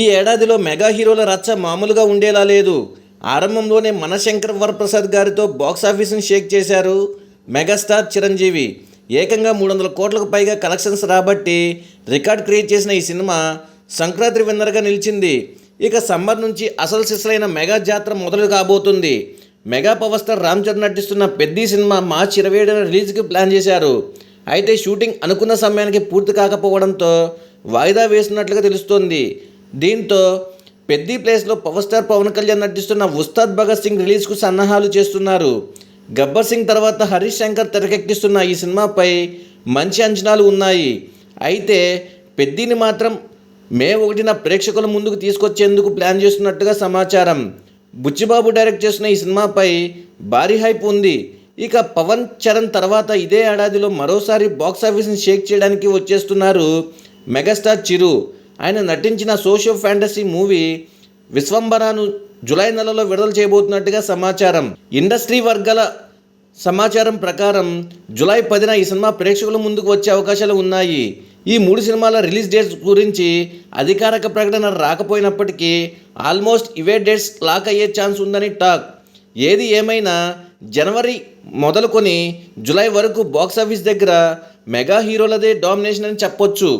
ఈ ఏడాదిలో మెగా హీరోల రచ్చ మామూలుగా ఉండేలా లేదు. ఆరంభంలోనే మనశంకర్ వరప్రసాద్ గారితో బాక్సాఫీస్ని షేక్ చేశారు మెగాస్టార్ చిరంజీవి. ఏకంగా మూడు వందల కోట్లకు పైగా కలెక్షన్స్ రాబట్టి రికార్డ్ క్రియేట్ చేసిన ఈ సినిమా సంక్రాంతి విన్నర్గా నిలిచింది. ఇక సమ్మర్ నుంచి అసలు సిసలైన మెగా జాతర మొదలు కాబోతుంది. Mega power star Ram Charan నటిస్తున్న పెద్ద సినిమా మార్చి ఇరవై ఏడున రిలీజ్కి ప్లాన్ చేశారు. అయితే షూటింగ్ అనుకున్న సమయానికి పూర్తి కాకపోవడంతో వాయిదా వేస్తున్నట్లుగా తెలుస్తోంది. దీంతో పెద్ది ప్లేస్లో పవర్ స్టార్ పవన్ కళ్యాణ్ నటిస్తున్న ఉస్తాద్ భగత్ సింగ్ రిలీజ్కు సన్నాహాలు చేస్తున్నారు. గబ్బర్ సింగ్ తర్వాత హరీష్ శంకర్ తెరకెక్కిస్తున్న ఈ సినిమాపై మంచి అంచనాలు ఉన్నాయి. అయితే పెద్దిని మాత్రం మే ఒకటిన ప్రేక్షకుల ముందుకు తీసుకొచ్చేందుకు ప్లాన్ చేస్తున్నట్టుగా సమాచారం. బుచ్చిబాబు డైరెక్ట్ చేస్తున్న ఈ సినిమాపై భారీ హైప్ ఉంది. ఇక పవన్ చరణ్ తర్వాత ఇదే ఏడాదిలో మరోసారి బాక్సాఫీస్ని షేక్ చేయడానికి వచ్చేస్తున్నారు మెగాస్టార్ చిరు. ఆయన నటించిన సోషియో ఫ్యాంటసీ మూవీ విశ్వంబరాను జులై నెలలో విడుదల చేయబోతున్నట్టుగా సమాచారం. ఇండస్ట్రీ వర్గాల సమాచారం ప్రకారం జూలై పదిన ఈ సినిమా ప్రేక్షకుల ముందుకు వచ్చే అవకాశాలు ఉన్నాయి. ఈ మూడు సినిమాల రిలీజ్ డేట్స్ గురించి అధికారిక ప్రకటన రాకపోయినప్పటికీ ఆల్మోస్ట్ ఇవే డేట్స్ లాక్ అయ్యే ఛాన్స్ ఉందని టాక్. ఏది ఏమైనా జనవరి మొదలుకొని జులై వరకు బాక్సాఫీస్ దగ్గర మెగా హీరోలదే డామినేషన్ అని చెప్పొచ్చు.